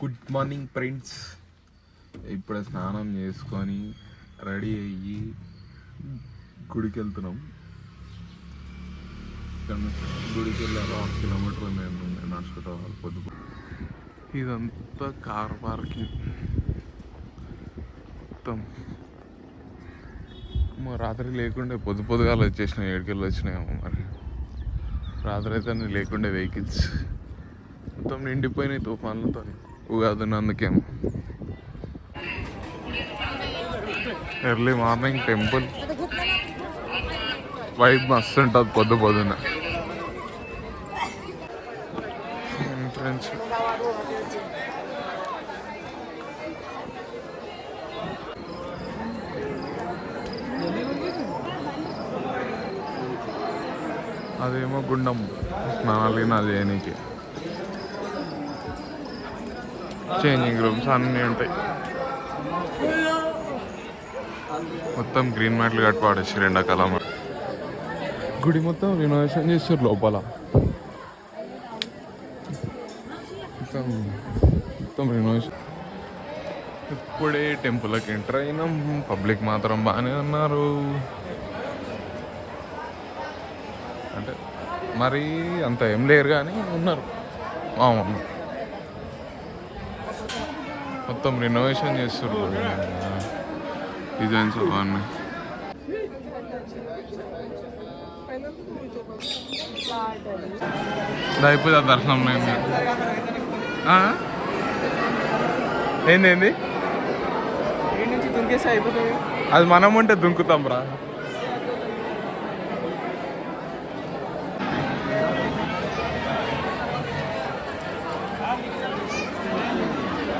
Good morning friends ఇప్పుడే స్నానం చేసుకొని రెడీ అయ్యి గుడికి వెళ్తున్నాం గుడికి వెళ్ళాలి హాఫ్ కిలోమీటర్ మేము నడుచుకుంటా పొద్దు. ఇదంతా కార్ పార్కింగ్. మొత్తం. మా రాత్రి లేకుండే పొద్దు పొద్దుగాలు వచ్చేసినాయి ఏడుకెళ్ళి వచ్చినాయేమో మరి. రాత్రి అయితే అన్ని లేకుండే వెహికల్స్ మొత్తం నిండిపోయినాయి తుఫాన్లతో Ugadi అందుకేమో early morning temple vibe మస్తు ఉంటుంది పొద్దు పొద్దున ఎంట్రన్స్ అదేమో గుండం స్నానాలు నాది చేయనీకి చేంజింగ్ రూమ్స్ అన్నీ ఉంటాయి. మొత్తం గ్రీన్ మ్యాట్లు కట్టి పాడేసారు ఎండాకాలం. గుడి మొత్తం రినోవేషన్ చేస్తారు లోపల. మొత్తం మొత్తం రినోవేషన్ ఇప్పుడే టెంపుల్కి ఎంటర్ అయినాం. పబ్లిక్ మాత్రం బాగానే ఉన్నారు. అంటే మరి అంత ఏం లేరు కానీ ఉన్నారు. మామూలు మొత్తం రినోవేషన్ చేస్తారు డిజైన్స్ అవన్నీ అయిపోతుంది దర్శనం నేను ఏంది ఏంది? దుంకేస్తే అయిపోతుంది అది మనం ఉంటే దుంకుతాం రా.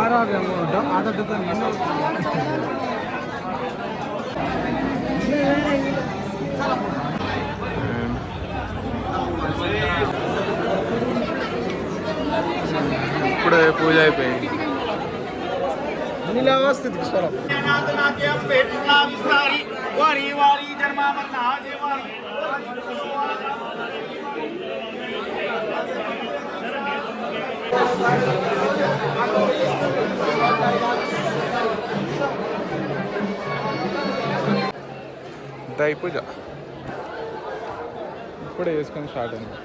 ఆర్ఆర్ అమౌంట్ ఆట గిన్నె ఇప్పుడే పూజ అయిపోయింది. స్వరం వారి వారి జన్మామరణ ఆజీవారి దై పూజ ఇప్పుడే వేసుకొని స్టార్ట్ అయింది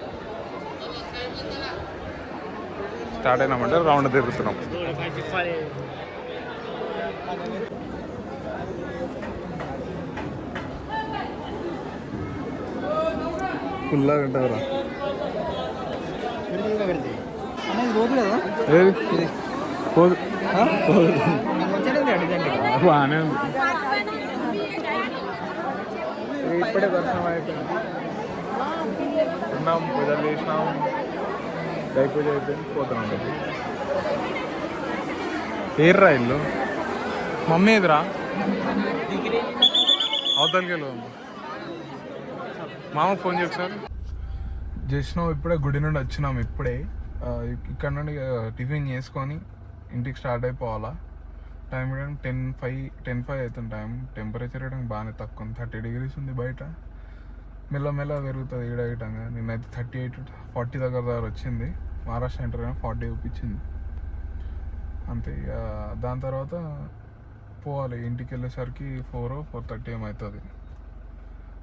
స్టార్ట్ అయినామంటే రౌండ్ తిరుగుతున్నాం ఫుల్గా ఉంటుందిరా అనేది రోజు కదా ఏది పోదు పోదు వచ్చేది డిజైన్ బాగానే ఉంది ఇప్పుడే దర్శనం అయిపోయింది. ఉన్నాం పూజలు చేసినాం. దై పూజ అయిపోయింది పోతున్నాం ఏర్రా ఇల్లు? మమ్మీ ఎదురా అవతలకి మామ ఫోన్ చేసారు చేసినాం ఇప్పుడే గుడి నుండి వచ్చినాం ఇప్పుడే. ఇక్కడ నుండి టిఫిన్ చేసుకొని ఇంటికి స్టార్ట్ అయిపోవాలా? టైం కూడా టెన్ ఫైవ్ టెన్ ఫైవ్ అవుతుంది టైం. టెంపరేచర్ కూడా బాగానే తక్కువ ఉంది. థర్టీ డిగ్రీస్ ఉంది బయట. మెల్లమెల్ల పెరుగుతుంది ఈడ ఇటంగా నిన్నైతే థర్టీ ఎయిట్ ఫార్టీ దగ్గర దగ్గర వచ్చింది. మహారాష్ట్ర సెంటర్ అయినా ఫార్టీ చూపించింది. అంతే ఇక. దాని తర్వాత పోవాలి. ఇంటికి వెళ్ళేసరికి ఫోర్ ఫోర్ థర్టీ ఏమవుతుంది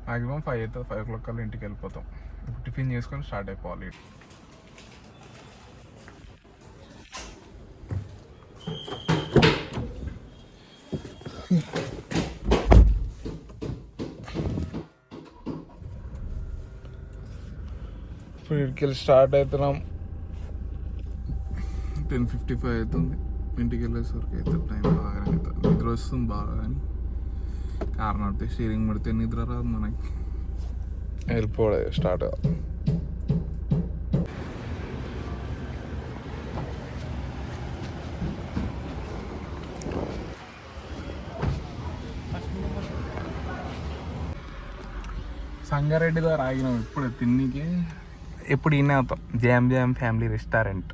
మ్యాక్సిమం ఫైవ్ అవుతుంది. ఫైవ్ ఓ క్లాక్ కల్లా ఇంటికి వెళ్ళిపోతాం. ఇప్పుడు టిఫిన్ చేసుకొని స్టార్ట్ అయిపోవాలి. స్పీడ్కి వెళ్ళి స్టార్ట్ అవుతున్నాం టెన్ ఫిఫ్టీ ఫైవ్ అవుతుంది ఇంటికి వెళ్ళేసరికి అయితే టైం బాగా అవుతుంది నిద్ర వస్తుంది బాగా కానీ. కారణం నడితే స్టీరింగ్ పడితే నిద్ర రాదు మనకి. వెళ్ళిపోవడం స్టార్ట్ సంగారెడ్డిలో రాగినాం ఇప్పుడు తిన్నికి. ఎప్పుడు ఈయన అవుతాం జామ్ జామ్ ఫ్యామిలీ రెస్టారెంట్.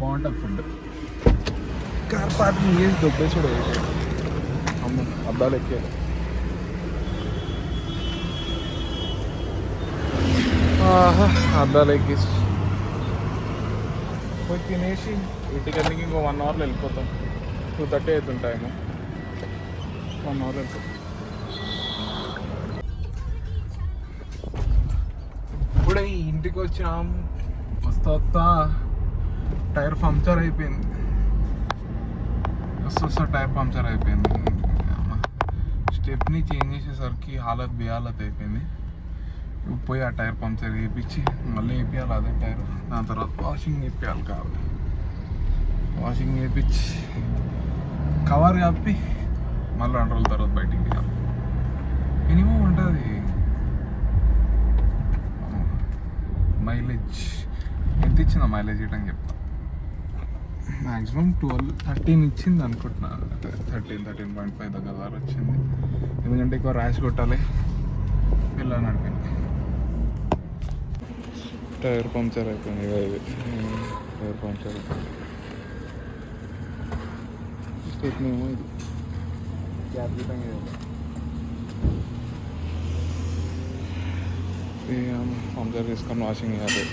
బాగుంటుంది ఫుడ్ కార్ పార్కింగ్ చేసి దొబ్బేసుడు అమ్మ అద్దాలు ఎక్కారు. ఆహా, అద్దాలు ఎక్కేసి. పోయి తినేసి ఇంటికి ఇంకో వన్ అవర్లో వెళ్ళిపోతాం. టూ థర్టీ అవుతుంది టైము వన్ అవర్ వెళ్తాం ఇప్పుడే ఇంటికి వచ్చినాం. వస్తా వస్తా టైర్ పంక్చర్ అయిపోయింది. వస్తా వస్తా టైర్ పంక్చర్ అయిపోయింది. స్టెప్ని చేంజ్ చేసేసరికి హాలత్ బేహాలత్ అయిపోయింది. ఇప్పుడు పోయి ఆ టైర్ పంక్చర్ వేయించి మళ్ళీ వేయించాలి అదే టైర్. దాని తర్వాత వాషింగ్ వేయించాలి కావాలి. వాషింగ్ వేయించి కవర్ కప్పి మళ్ళీ రెండు రోజుల తర్వాత బయటికి తీయాలి మినిమం ఉంటుంది మైలేజ్ ఎంత ఇచ్చిందా మైలేజ్ ఇవ్వడం చెప్తా. మ్యాక్సిమం ట్వెల్వ్ థర్టీన్ ఇచ్చింది అనుకుంటున్నా. థర్టీన్ థర్టీన్ పాయింట్ ఫైవ్ దగ్గర దాకా వచ్చింది. ఎందుకంటే ఎక్కువ ర్యాష్ కొట్టాలి. పిల్లలు నడిపింది టైర్ పంక్చర్ అయిపోయింది ఇది. టైర్ పంక్చర్ అయిపోయింది స్టెప్ని ఏమో ఇది క్యాబ్ గిట్టంగా ఇది పంక్చర్ తీసుకొని వాషింగ్ చేయాలి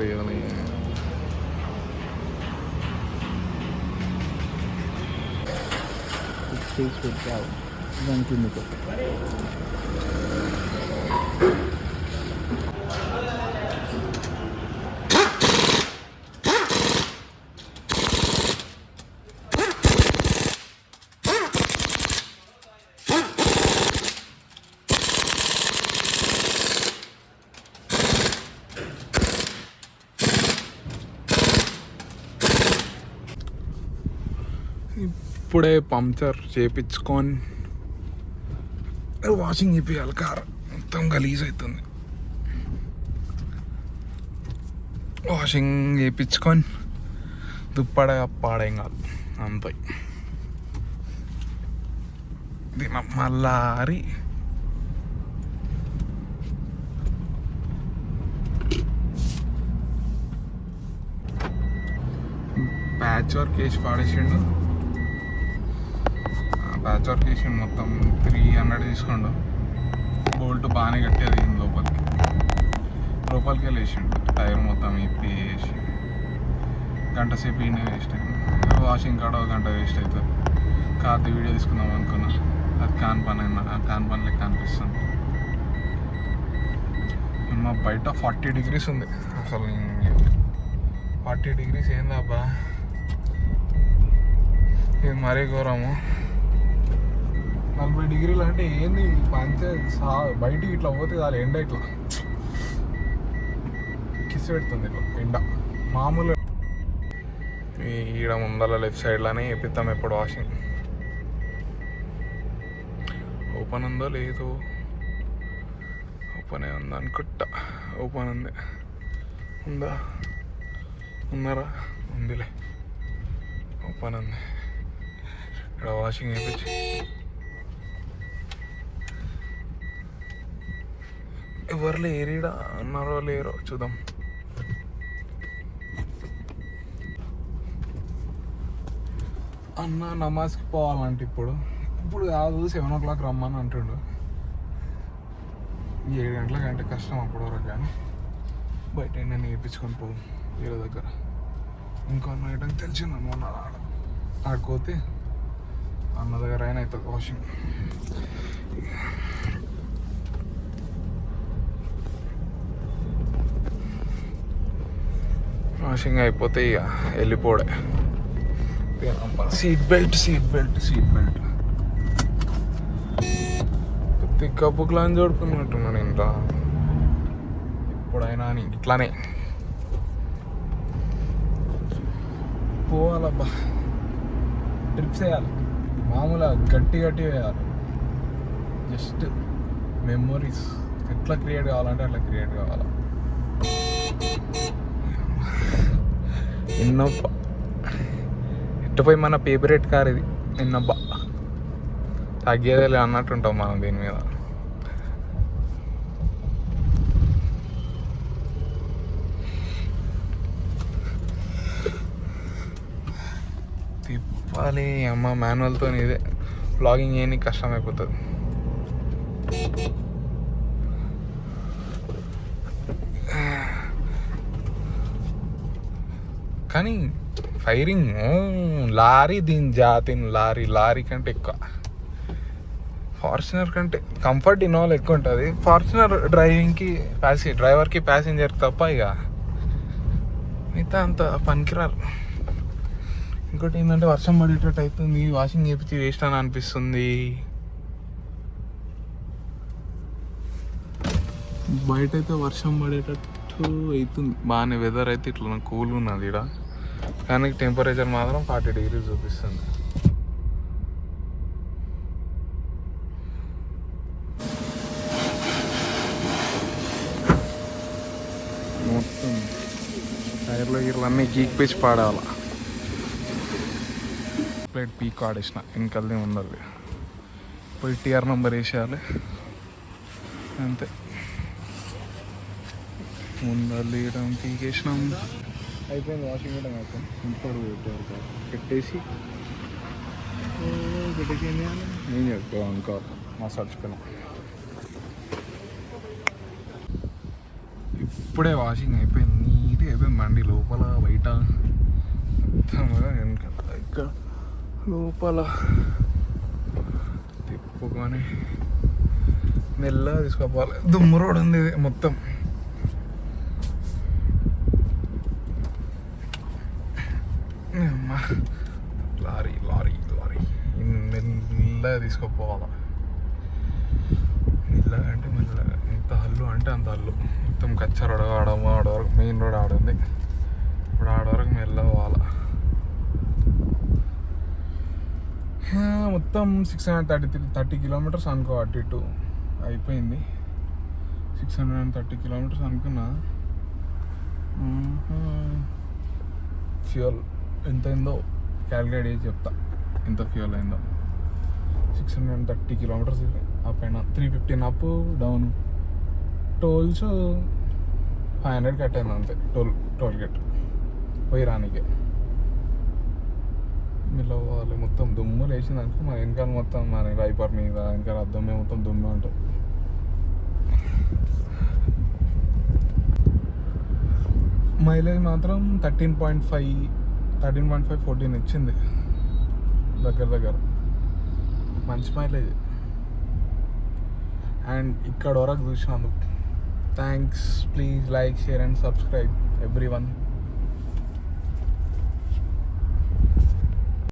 టైర్ వేయాలి చేసి పెట్టావు దాని కిందకి ఇప్పుడే పంచర్ చేపించుకొని వాషింగ్ చేయాలి కార్. మొత్తం గలీజ్ అవుతుంది వాషింగ్ చేపించుకొని దుప్పడ పాడేం కాదు. అంతే. దినం మళ్ళారి ప్యాచ్ వర్క్ వేసి పాడేసిండు. ప్యాచ్ వర్క్ వేసిండు మొత్తం త్రీ హండ్రెడ్ తీసుకుండు బోల్ట్ బాగానే కట్టేది లోపలికి. లోపలికి వెళ్ళి టైర్ మొత్తం ఇప్పి వేసి. గంట సేపు ఈయన వేస్ట్ అయింది. వాషింగ్ కాడ ఒక గంట వేస్ట్ అవుతుంది. కార్ది వీడియో తీసుకుందాం అనుకున్నా. అది కాన్ పని అయినా ఆ కాన్ పని లెక్క అనిపిస్తుంది. మా బయట ఫార్టీ డిగ్రీస్ ఉంది. అసలు ఫార్టీ డిగ్రీస్ ఏందబ్బా ఇది మరీ ఘోరము. నలభై డిగ్రీలు అంటే ఏంది? మంచిగా సా బయటికి ఇట్లా పోతే చాలా ఎండ ఇట్లా. కిస్ పెడుతుంది ఇట్లా ఎండ. మామూలు. ఈడ ముందర లెఫ్ట్ సైడ్లోనే వేపిస్తాం ఎప్పుడు వాషింగ్. ఓపెన్ ఉందో లేదు. ఓపెన్ ఉంది అనుకుంటా ఓపెన్ ఉంది. ఉందా? ఉన్నారా? ఉందిలే. ఓపెన్ ఉంది. ఇక్కడ వాషింగ్ వేయించి ఎవరు లేరీడా? అన్నారో లేరో చూద్దాం. అన్న నమాజ్కి పోవాలంటే ఇప్పుడు. ఇప్పుడు కాదు సెవెన్ ఓ క్లాక్ రమ్మని అంటుండు. ఏడు గంటలకు అంటే కష్టం అప్పటి వరకు కానీ. బయట నేను వేయించుకొని పోదు వీళ్ళ దగ్గర. ఇంకో ఐటమ్ తెలిసింది మొన్న? ఆడ అన్న దగ్గర అయినా అవుతుంది వాషింగ్. వాషింగ్ అయిపోతే ఇక వెళ్ళిపోడే. Seat belt seat belt seat belt తిక్క క్లాన్ చూడుకున్నట్టున్నాను ఇంత ఎప్పుడైనా అని ఇట్లానే. పోవాలబ్బా. ట్రిప్స్ వేయాలి మామూలుగా గట్టి గట్టి వేయాలి. జస్ట్ మెమొరీస్ ఎట్లా క్రియేట్ కావాలంటే అట్లా క్రియేట్ కావాలి. ఎన్నోబ్బా ఎట్టుపోయి మన ఫేవరెట్ కార్ ఇది. ఎన్నోబ్బా తగ్గేదేలే అన్నట్టుంటాం మనం దీని మీద. తిప్పాలి. అమ్మ మాన్యువల్తో ఇదే. బ్లాగింగ్ చేయడానికి కష్టం అయిపోతుంది కానీ ఫైరింగ్ లారీ దీని జాతి లారీ లారీ కంటే ఎక్కువ. ఫార్చునర్ కంటే కంఫర్ట్ ఇన్నోవాల్ ఎక్కువ ఉంటుంది ఫార్చునర్ డ్రైవింగ్కి ప్యాసి డ్రైవర్కి ప్యాసింజర్ తప్ప ఇక మిగతా అంత పనికిరారు. ఇంకోటి ఏంటంటే వర్షం పడేటట్టు అవుతుంది వాషింగ్ చేపించి వేస్ట్ అని అనిపిస్తుంది. బయట అయితే వర్షం పడేటట్టు అవుతుంది బాగానే వెదర్ అయితే ఇట్లా కూల్ ఉన్నది ఇక్కడ కానీ టెంపరేచర్ మాత్రం ఫార్టీ డిగ్రీ చూపిస్తుంది. మొత్తం టైర్లో గిర్లు అన్నీ గీక్ పిచ్చి పాడాల. ప్లేట్ పీక్ ఆడేసిన ఇంకల్ది ఉండదు పోయి టీఆర్ నెంబర్ వేసేయాలి. అంతే. ముందర తీయడం పీకేసినాం. అయిపోయింది వాషింగ్ కూడా అయిపోయింది ఇంట్లో పెట్టారు పెట్టేసి ఓ, పెట్టేసింది అని నేను చెప్తా ఇంకా మా చచ్చిపోయినా ఇప్పుడే వాషింగ్ అయిపోయింది. నీట్గా అయిపోయింది. బండి లోపల బయట మొత్తం ఇక్కడ లోపల. తిప్పుకొని మెల్లగా తీసుకోవాలి దుమ్ము రోడ్ ఉంది ఇది మొత్తం. అమ్మా. Lorry lorry lorry. మెల్లగా తీసుకుపోవాలా? మెల్లగా అంటే మెల్లగా. ఎంత హల్లు అంటే అంత హల్లు. మొత్తం కచ్చ రోడ్ ఆడ ఆడ వరకు మెయిన్ రోడ్ ఆడుంది ఇప్పుడు ఆడ వరకు మెల్లగా పోవాలా? మొత్తం six hundred thirty three thirty kilometres అనుకో అటు ఇటు. అయిపోయింది. Six hundred and thirty kilometres అనుకున్నా. ఫ్యూయల్. ఎంత అయిందో క్యాలిక్యులేట్ చేసి చెప్తా. ఎంత ఫ్యూల్ అయిందో. Six hundred and thirty kilometres ఆ పైన three fifteen up down tolls five hundred కట్టాను అంతే. టోల్ టోల్ గేట్ పోయి రానికే. మీలో వాళ్ళు మొత్తం దుమ్ము లేచింది అనుకో మన వెనకాల మొత్తం మన వైపర్ మీద వెనకాల అద్దం మీద మొత్తం దుమ్ము అంటాం మైలేజ్ మాత్రం thirteen point five thirteen point five fourteen ఇచ్చింది. దగ్గర దగ్గర. మంచి మైలేజ్. అండ్ ఇక్కడ వరకు చూసినందుకు thanks please like share and subscribe everyone